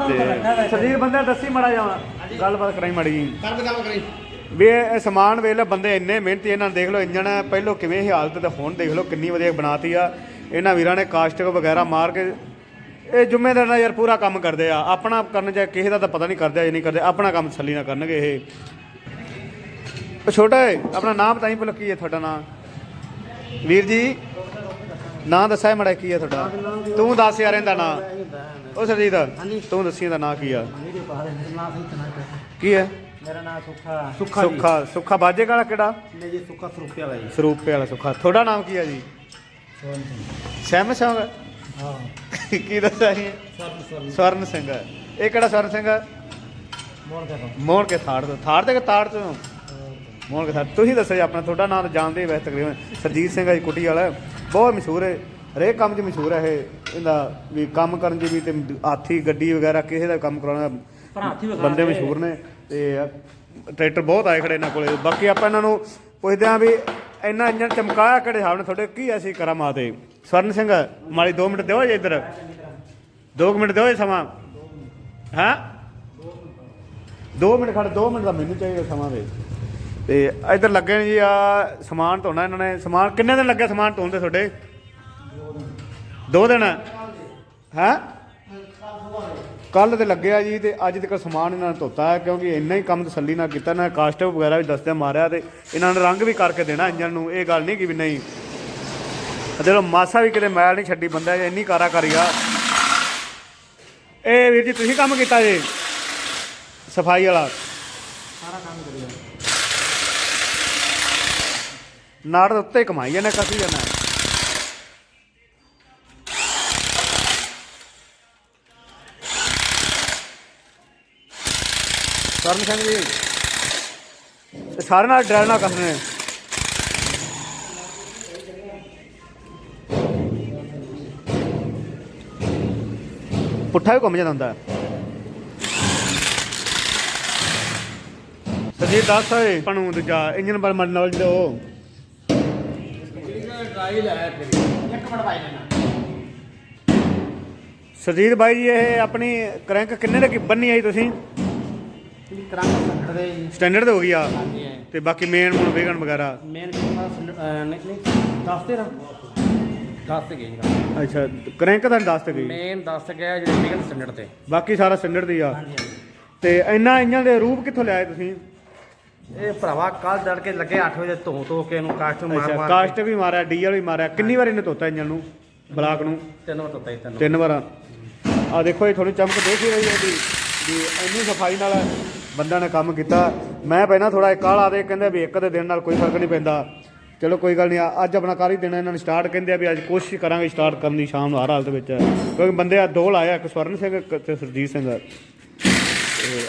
Speaker 2: ਤੇ ਸਰੀਰ ਬੰਦਾ ਦੱਸੀ ਮੜਾ ਜਾਵਾਂ ਗੱਲਬਾਤ ਕਰਾਈ ਮੜੀ ਜੀ।
Speaker 1: ਕਰ ਦੇ ਕੰਮ ਕਰੀ।
Speaker 2: ਵੀ ਇਹ ਸਮਾਨ ਵੇਖ ਲਓ ਬੰਦੇ ਇੰਨੇ ਮਿਹਨਤੀ ਇਹਨਾਂ ਨੂੰ ਦੇਖ ਲਓ ਇੰਜਣ ਪਹਿਲੋਂ ਕਿਵੇਂ ਸੀ ਹਾਲਤ ਤੇ ਹੁਣ ਦੇਖ ਲਓ ਕਿੰਨੀ ਵਧੀਆ ਬਣਾਤੀ ਆ। ਇਹਨਾਂ ਵੀਰਾਂ ਨੇ ਕਾਸਟਿਕ ਵਗੈਰਾ ਮਾਰ ਕੇ ਇਹ ਜ਼ਿੰਮੇਦਾਰ ਨਾਲ ਯਾਰ ਪੂਰਾ ਕੰਮ ਕਰਦੇ ਆ। ਆਪਣਾ ਕਰਨ ਜਾਂ ਕਿਸੇ ਦਾ ਤਾਂ ਪਤਾ ਨਹੀਂ ਕਰਦੇ ਜਾਂ ਨਹੀਂ ਕਰਦੇ। ਆਪਣਾ ਕੰਮ ਤਸੱਲੀ ਨਾਲ ਕਰਨਗੇ ਇਹ। ਉਹ ਛੋਟਾ ਹੈ ਆਪਣਾ ਨਾਮ ਤਾਂ ਹੀ ਭੁੱਲ ਕੀ ਹੈ ਤੁਹਾਡਾ ਨਾਮ। ਵੀਰ ਜੀ ਨਾਂ ਦੱਸਿਆ ਮੜਾ ਕੀ ਹੈ ਤੁਹਾਡਾ? ਤੂੰ ਦੱਸ ਯਾਰ ਇਹਦਾ ਨਾਂ। ਉਹ ਸਰਜੀਤ ਤੂੰ ਦੱਸੀ ਇਹਦਾ ਨਾਂ ਕੀ ਆ? ਕੀ ਹੈ
Speaker 1: ਮੇਰਾ ਨਾਮ ਸੁੱਖਾ
Speaker 2: ਸੁੱਖਾ ਸੁੱਖਾ ਬਾਜੇ ਵਾਲਾ ਕਿਹੜਾ?
Speaker 1: ਨੇ ਜੀ ਸੁੱਖਾ ਸਰੂਪੇ ਵਾਲਾ ਜੀ।
Speaker 2: ਸਰੂਪੇ ਵਾਲਾ ਸੁੱਖਾ। ਤੁਹਾਡਾ ਨਾਮ ਕੀ ਹੈ ਜੀ? ਸਹਿਮ ਸਿੰਘ
Speaker 1: ਹਾਂ।
Speaker 2: ਕੀ ਦੱਸਿਆ ਸੀ? ਸਵਰਨ ਸਿੰਘ। ਇਹ ਕਿਹੜਾ ਸਵਰਨ ਸਿੰਘ?
Speaker 1: ਮੋੜ ਕੇ
Speaker 2: ਕੇ ਥਾੜ ਤੋਂ। ਥਾੜ ਤੇ ਤਾੜ ਤੋਂ? ਮੋਹਣ ਕੇ ਥਾੜ। ਤੁਸੀਂ ਦੱਸੋ ਜੀ ਆਪਣਾ ਤੁਹਾਡਾ ਨਾਮ ਤਾਂ ਜਾਣਦੇ ਵੈਸੇ ਤਕਰੀਬਨ। ਸਰਜੀਤ ਸਿੰਘ ਹੈ ਜੀ ਕੁੱਟੀ ਵਾਲਾ। ਬਹੁਤ ਮਸ਼ਹੂਰ ਹੈ। ਹਰੇਕ ਕੰਮ 'ਚ ਮਸ਼ਹੂਰ ਹੈ ਇਹ। ਇਹਦਾ ਵੀ ਕੰਮ ਕਰਨ 'ਚ ਵੀ ਤੇ ਹਾਥੀ ਗੱਡੀ ਵਗੈਰਾ ਕਿਸੇ ਦਾ ਕੰਮ ਕਰਾਉਣਾ। ਬੰਦੇ ਮਸ਼ਹੂਰ ਨੇ। ਤੇ ਟਰੈਕਟਰ ਬਹੁਤ ਆਏ ਖੜੇ ਇਹਨਾਂ ਕੋਲੇ। ਬਾਕੀ ਆਪਾਂ ਇਹਨਾਂ ਨੂੰ ਪੁੱਛਦੇ ਆਂ ਵੀ ਇੰਨਾ ਇੰਜਨ ਚਮਕਾਇਆ ਕਿਹੜੇ ਹਿਸਾਬ ਨੇ ਤੁਹਾਡੇ, ਕੀ ਐਸੀ ਕਰਾਮਾਤ ਹੈ ਸਵਰਨ ਸਿੰਘ, ਮਾਲੀ 2 ਮਿੰਟ ਦਿਓ ਜੇ ਇੱਧਰ। 2 ਮਿੰਟ ਦਿਓ ਜੀ ਸਮਾਂ। ਹਾਂ? 2 ਮਿੰਟ ਖੜ 2 ਮਿੰਟ ਦਾ ਮੈਨੂੰ ਚਾਹੀਦਾ ਸਮਾਂ ਵੇ। ਤੇ ਇੱਧਰ ਲੱਗੇ ਨੇ ਜੀ, ਆ ਸਮਾਨ ਧੋਣਾ ਇਹਨਾਂ ਨੇ। ਸਮਾਨ ਕਿੰਨੇ ਦਿਨ ਲੱਗੇ ਸਮਾਨ ਧੋਣ ਦੇ ਤੁਹਾਡੇ? ਦੋ ਦਿਨ। ਹੈ? ਕੱਲ ਤੇ ਲੱਗਿਆ ਜੀ ਤੇ ਅੱਜ ਤੱਕ ਸਮਾਨ ਇਹਨਾਂ ਨੇ ਧੋਤਾ ਹੈ ਕਿਉਂਕਿ ਇੰਨਾ ਹੀ ਕੰਮ ਤਸੱਲੀ ਨਾਲ ਕੀਤਾ ਨਾ ਕਾਸਟ ਵਗੈਰਾ ਵੀ ਦੱਸਦੇ ਮਾਰਿਆ ਤੇ ਇਹਨਾਂ ਨੇ ਰੰਗ ਵੀ ਕਰਕੇ ਦੇਣਾ ਇੰਜਨ ਨੂੰ ਇਹ ਗੱਲ ਨਹੀਂ ਕਿ ਵੀ ਨਹੀਂ। ਲੋ ਮਾਸਾ ਵੀ ਕਿਤੇ ਮੈਲ ਨਹੀਂ ਛੱਡੀ ਬੰਦਾ ਇੰਨੀ ਕਾਰਾਕਾਰੀ ਆ। ਇਹ ਵੀਰ ਜੀ ਤੁਸੀਂ ਕੰਮ ਕੀਤਾ ਜੀ? ਸਫ਼ਾਈ ਵਾਲਾ।
Speaker 1: ਸਾਰਾ ਕੰਮ ਕਰੀਆ
Speaker 2: ਨਾੜ ਦੇ ਉੱਤੇ ਕਮਾਈ ਜਾਂਦੇ ਕਸੀ ਜਾਂਦਾ ਕਰਨ ਸਿੰਘ ਜੀ। ਇਹ ਸਾਰੇ ਨਾਲ ਡਰਾਈਵ ਨਾਲ ਕੱਸਣੇ ਪੁੱਠਾ ਵੀ ਘੁੰਮ ਜਾਂਦਾ ਹੁੰਦਾ ਸਜੀ ਦੱਸ ਓਏ ਪਣੂ ਦੂਜਾ ਇੰਜਨ ਪਰ
Speaker 1: ਇੱਕ ਮਿੰਟ ਬਾਈ ਲੈਣਾ
Speaker 2: ਸਰਜੀਤ ਬਾਈ ਜੀ ਇਹ ਆਪਣੀ ਕਰੰਕ ਕਿੰਨੇ ਦੇ ਬੰਨੀ ਆਈ ਤੁਸੀਂ?
Speaker 1: ਦੇ ਜੀ।
Speaker 2: ਸਟੈਂਡਰਡ ਹੋ ਗਈ ਆ।
Speaker 1: ਹਾਂਜੀ
Speaker 2: ਤੇ ਬਾਕੀ ਮੇਨ ਹੁਣ ਵੇਗਨ ਵਗੈਰਾ?
Speaker 1: ਮੇਨ ਨਹੀਂ ਨਹੀਂ ਦੱਸ ਦੇ ਨਾ। ਦੱਸ ਤੇ ਗਏ ਜੀ।
Speaker 2: ਅੱਛਾ ਕਰੰਕ ਤਾਂ ਦੱਸ ਤੇ ਗਈ
Speaker 1: ਮੇਨ ਦੱਸ ਗਿਆ ਜਿਹੜੇ ਬਿਗਨ ਸਟੈਂਡਰਡ ਤੇ।
Speaker 2: ਬਾਕੀ ਸਾਰਾ ਸਟੈਂਡਰਡ ਦੀ ਆ।
Speaker 1: ਹਾਂਜੀ
Speaker 2: ਤੇ ਇੰਨਾ ਇੰਜਨ ਦੇ ਰੂਪ ਕਿੱਥੋਂ ਲਿਆਏ ਤੁਸੀਂ?
Speaker 1: ਇਹ ਭਰਾਵਾ ਕੱਲ ਜੜ ਕੇ ਲੱਗੇ 8 ਵਜੇ ਧੋ ਧੋ ਕੇ ਇਹਨੂੰ ਕਾਸਟ ਮਾਰ
Speaker 2: ਅੱਛਾ
Speaker 1: ਮਾਰ
Speaker 2: ਕਾਸਟ ਵੀ ਮਾਰਿਆ ਡੀਜ਼ਲ ਵੀ ਮਾਰਿਆ। ਕਿੰਨੀ ਵਾਰ ਇਹਨੇ ਧੋਤਾ ਇੰਜਨ ਨੂੰ? ਬਲਾਕ ਨੂੰ?
Speaker 1: ਤਿੰਨ ਧੋਤਾ ਜੀ ਤਿੰਨ
Speaker 2: ਤਿੰਨ ਵਾਰਾਂ। ਆ ਦੇਖੋ ਇਹ ਥੋੜੀ ਚਮਕ ਦੇਖ ਹੀ ਰਹੀ ਹੈ ਵੀ ਵੀ ਇੰਨੀ ਸਫ਼ਾਈ ਨਾਲ ਬੰਦਿਆਂ ਨੇ ਕੰਮ ਕੀਤਾ। ਮੈਂ ਪਹਿਲਾਂ ਥੋੜਾ ਕਾਲਾ ਦੇ ਕਹਿੰਦੇ ਵੀ ਇੱਕ ਦੇ ਦਿਨ ਨਾਲ ਕੋਈ ਫ਼ਰਕ ਨਹੀਂ ਪੈਂਦਾ। ਚਲੋ ਕੋਈ ਗੱਲ ਨਹੀਂ, ਆ- ਅੱਜ ਆਪਣਾ ਕਰ ਹੀ ਦੇਣਾ ਇਹਨਾਂ ਨੇ ਸਟਾਰਟ ਕਹਿੰਦੇ ਆ ਵੀ ਅੱਜ ਕੋਸ਼ਿਸ਼ ਕਰਾਂਗੇ ਸਟਾਰਟ ਕਰਨ ਦੀ ਸ਼ਾਮ ਨੂੰ ਹਰ ਹਾਲਤ ਵਿੱਚ। ਕਿਉਂਕਿ ਬੰਦੇ ਆ ਦੋ ਲਾਇਆ ਇੱਕ ਸਵਰਨ ਸਿੰਘ, ਇੱਕ ਤੇ ਸਰਜੀਤ ਸਿੰਘ।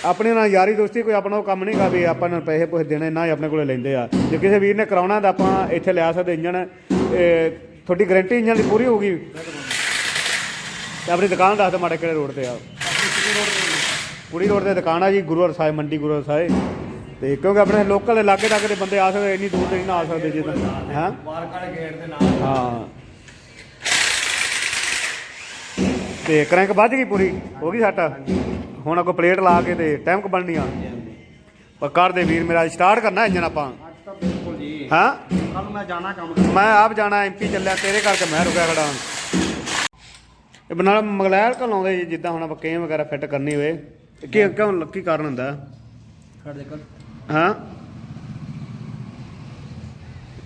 Speaker 2: ਆਪਣੇ ਨਾਲ ਯਾਰੀ ਦੋਸਤੀ, ਕੋਈ ਆਪਣਾ ਉਹ ਕੰਮ ਨਹੀਂ ਗਾ ਵੀ ਆਪਾਂ ਨੂੰ ਪੈਸੇ ਪੁੱਛ ਦੇਣੇ, ਨਾ ਹੀ ਆਪਣੇ ਕੋਲੇ ਲੈਂਦੇ ਆ। ਜੇ ਕਿਸੇ ਵੀਰ ਨੇ ਕਰਾਉਣਾ ਤਾਂ ਆਪਾਂ ਇੱਥੇ ਲਿਆ ਸਕਦੇ ਇੰਜਨ ਇਹ ਤੁਹਾਡੀ ਗਾਰੰਟੀ ਇੰਜਨ ਦੀ ਪੂਰੀ ਹੋਊਗੀ। ਤੇ ਆਪਣੀ ਦੁਕਾਨ ਦੱਸ ਦਿਓ ਮਾੜੇ ਕਿਹੜੇ ਰੋਡ ਤੇ ਆ। ਕੁੜੀ ਰੋਡ ਤੇ ਦੁਕਾਨ ਆ ਜੀ ਗੁਰੂ ਹਰ ਸਾਹਿਬ ਮੰਡੀ ਗੁਰੂ ਹਰ ਸਾਹਿਬ। ਤੇ ਕਿਉਂਕਿ ਆਪਣੇ ਲੋਕਲ ਦੇ ਲਾਗੇ ਤੱਕ ਦੇ ਬੰਦੇ ਆ ਸਕਦੇ ਇੰਨੀ ਦੂਰ ਤੇ ਨਹੀਂ ਨਾ ਆ ਸਕਦੇ ਜਿੱਦਾਂ ਹਾਂ?
Speaker 3: ਮਾਰਕਾ ਗੇਟ ਦੇ ਨਾਲ
Speaker 2: ਹਾਂ। ਤੇ ਕਰੰਕ ਵੱਜ ਗਈ ਪੂਰੀ ਹੋ ਗਈ ਸੱਟ। ਹੁਣ ਅੱਗੋਂ ਪਲੇਟ ਲਾ ਕੇ ਤੇ ਟੈਂਕ ਬਣਨੀਆਂ ਪਰ ਕਰ ਦੇ ਵੀਰ ਮੇਰਾ ਸਟਾਰਟ ਕਰਨਾ ਇੰਜਨ ਆਪਾਂ।
Speaker 1: ਅੱਜ ਤਾਂ ਬਿਲਕੁਲ ਜੀ।
Speaker 2: ਹਾਂ?
Speaker 1: ਕੱਲ ਮੈਂ ਜਾਣਾ ਕੰਮ
Speaker 2: ਮੈਂ ਆਪ ਜਾਣਾ ਐਮਪੀ ਚੱਲਿਆ ਤੇਰੇ ਕਰਕੇ ਮੈਂ ਰੁਕਿਆ ਖੜਾ। ਇਹ ਬਨਾਲ ਮਗਲੈਲ ਕੋ ਲਾਉਂਦੇ ਜੀ, ਜਿੱਦਾਂ ਹੁਣ ਆਪਾਂ ਕੇਮ ਵਗੈਰਾ ਫਿੱਟ ਕਰਨੀ ਹੋਵੇ। ਕੀ ਕਿਉਂ ਕੀ ਕਾਰਨ ਹੁੰਦਾ?
Speaker 1: ਖੜ ਦੇ
Speaker 2: ਹਾਂ।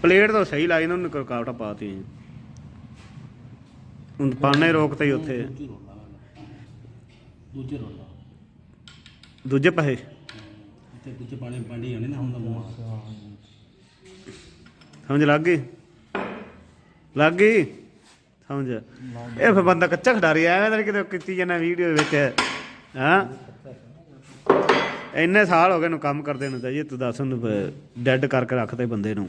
Speaker 2: ਪਲੇਟ ਤਾਂ ਸਹੀ ਲਾਈ ਨਾ ਉਹਨੇ ਰੁਕਾਵਟਾਂ ਪਾਤੀ। ਹੁਣ ਪਾਣੇ ਰੋਕਤਾ ਹੀ ਉੱਥੇ।
Speaker 1: ਦੂਜੀ ਰੋਲਾ ਦੂਜੇ
Speaker 2: ਪਾਸੇ।
Speaker 1: ਤੇ ਦੂਜੇ ਪਾਣੀ ਪਾਣੀ ਆਣੇ ਨਾ ਹੁੰਦਾ ਮੂੰਹ
Speaker 2: ਸਮਝ ਲੱਗ ਗਈ? ਲੱਗ ਗਈ? ਸਮਝ। ਇਹ ਫਿਰ ਬੰਦਾ ਕੱਚਾ ਖਿਡਾਰੀ ਐਵੇਂ ਤਾਂ ਕਿਤੇ ਕੀਤੀ ਜਾਂਦਾ ਵੀਡੀਓ ਵਿੱਚ। ਹਾਂ? ਇੰਨੇ ਸਾਲ ਹੋ ਗਏ ਨੂੰ ਕੰਮ ਕਰਦੇ ਨੂੰ ਤਾਂ ਜੀ, ਤੂੰ ਦੱਸ ਉਹਨੂੰ ਡੈਡ ਕਰਕੇ ਰੱਖਦੇ ਬੰਦੇ ਨੂੰ।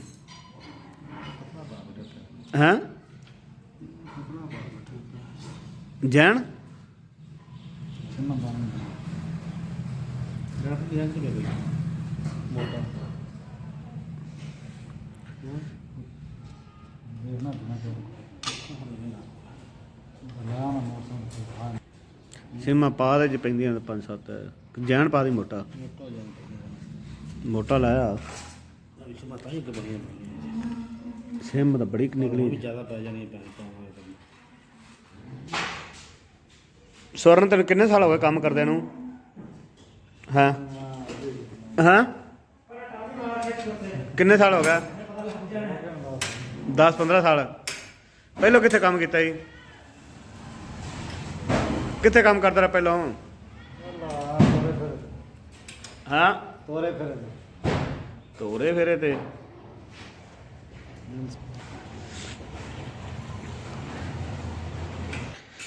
Speaker 2: ਹਾਂ? ਜੈਨ?
Speaker 1: ਮੋਟਾ
Speaker 2: ਸਿਮਾ ਪਾ ਦੇ ਚ ਪੈਂਦੀਆਂ ਨੇ ਪੰਜ ਸੱਤ। ਜੈਨ ਪਾ ਦੀ ਮੋਟਾ।
Speaker 1: ਮੋਟਾ
Speaker 2: ਲਾਇਆ।
Speaker 1: ਤਾਂ ਹੀ
Speaker 2: ਸਿਮ ਤਾਂ ਬੜੀ ਨਿਕਲੀ।
Speaker 1: ਜ਼ਿਆਦਾ ਪੈ ਜਾਣੀ ਪੈਣੀ ਪਾਵਾਂਗੇ ਤਾਂ
Speaker 2: ਸਵਰਨ ਤੈਨੂੰ ਕਿੰਨੇ ਸਾਲ ਹੋ ਗਏ ਕੰਮ ਕਰਦੇ ਨੂੰ? ਹਾਂ? ਹਾਂ? ਕਿੰਨੇ ਸਾਲ ਹੋ ਗਏ 10 15 ਸਾਲ। ਪਹਿਲਾਂ ਕਿੱਥੇ ਕੰਮ ਕੀਤਾ ਜੀ ਕਿੱਥੇ ਕੰਮ ਕਰਦਾ ਰਿਹਾ ਪਹਿਲਾਂ? ਹਾਂ?
Speaker 1: ਤੋਰੇ ਫਿਰ
Speaker 2: ਤੋਰੇ ਫੇਰੇ ਤੇ?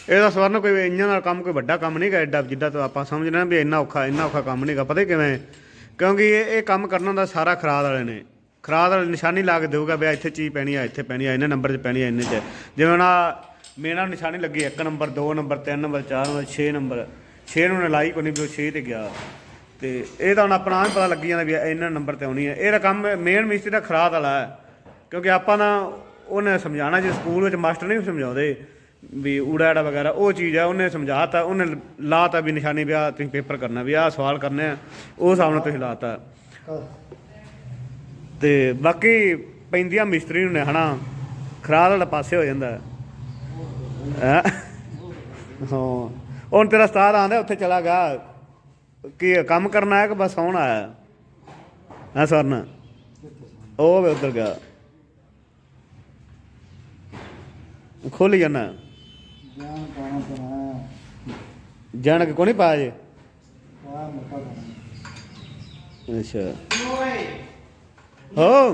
Speaker 2: ਇਹਦਾ ਸਵਰਨ ਕੋਈ ਇੰਨਾਂ ਨਾਲ ਕੰਮ ਕੋਈ ਵੱਡਾ ਕੰਮ ਨਹੀਂ ਗਾ ਐਡਾ ਜਿੱਦਾਂ ਤੋਂ ਆਪਾਂ ਸਮਝਦੇ ਨਾ ਵੀ ਇੰਨਾ ਔਖਾ ਇੰਨਾ ਔਖਾ ਕੰਮ ਨਹੀਂਗਾ ਪਤਾ ਕਿਵੇਂ? ਕਿਉਂਕਿ ਇਹ ਇਹ ਕੰਮ ਕਰਨ ਦਾ ਸਾਰਾ ਖਰਾਦ ਵਾਲੇ ਨੇ। ਖਰਾਦ ਵਾਲੇ ਨਿਸ਼ਾਨੀ ਲਾ ਕੇ ਦੇਊਗਾ ਵੀ ਆਹ ਇੱਥੇ ਚੀਜ਼ ਪੈਣੀ ਆ ਇੱਥੇ ਪੈਣੀ ਆ ਇੰਨੇ ਨੰਬਰ 'ਚ ਪੈਣੀ ਆ ਇੰਨੇ 'ਚ। ਜਿਵੇਂ ਹੁਣ ਆਹ ਮੇਰਾ ਨਿਸ਼ਾਨੀ ਲੱਗੀ 1 number 2 number 3 number 4 number 6 number. 6 ਨੂੰ ਨੇ ਲਾਈ ਕੋਈ ਨਹੀਂ ਵੀ ਉਹ 6 ਤੇ ਗਿਆ। ਤੇ ਇਹ ਤਾਂ ਹੁਣ ਆਪਣਾ ਵੀ ਪਤਾ ਲੱਗੀ ਜਾਂਦਾ ਵੀ ਇਹਨਾਂ ਨੰਬਰ ਤੇ ਆਉਣੀ ਹੈ ਇਹਦਾ ਕੰਮ ਮੇਨ ਮਿਸਤਰੀ ਦਾ ਖਰਾਦ ਵਾਲਾ ਹੈ। ਕਿਉਂਕਿ ਆਪਾਂ ਨਾ ਉਹਨੇ ਸਮਝਾਣਾ ਜੇ ਸਕੂਲ ਵਿੱਚ ਮਾਸਟਰ ਨਹੀਂ ਸਮਝਾਉਂਦੇ ਵੀ ਊੜਾ ਐੜਾ ਵਗੈਰਾ, ਉਹ ਚੀਜ਼ ਆ, ਉਹਨੇ ਸਮਝਾਤਾ, ਉਹਨੇ ਲਾਤਾ ਵੀ ਨਿਸ਼ਾਨੀ ਵੀ ਆਹ ਤੁਸੀਂ ਪੇਪਰ ਕਰਨਾ, ਵੀ ਆਹ ਸਵਾਲ ਕਰਨੇ ਆ, ਉਹ ਹਿਸਾਬ ਨਾਲ ਤੁਸੀਂ ਲਾਤਾ। ਤੇ ਬਾਕੀ ਪੈਂਦੀਆਂ ਮਿਸਤਰੀ ਨੂੰ ਨੇ ਹਨਾ ਖਰਾਦ ਵਾਲਾ ਪਾਸੇ ਹੋ ਜਾਂਦਾ। ਹੈ? ਹੁਣ ਤੇਰਾ ਉਸਤਾਦ ਆਂਦਾ ਉੱਥੇ ਚਲਾ ਗਿਆ ਕੀ ਕੰਮ ਕਰਨਾ ਹੈ ਕਿ ਬਸ ਆਉਣ ਆਇਆ? ਹਾਂ ਸਰਨ ਉਹ ਵੇ ਉਧਰ ਗਿਆ ਖੋਲ ਜਾਣਾ ਜਾਣ ਕੇ ਕੋਣੀ ਪਾਇਆ ਜੇ? ਅੱਛਾ। ਹੋ।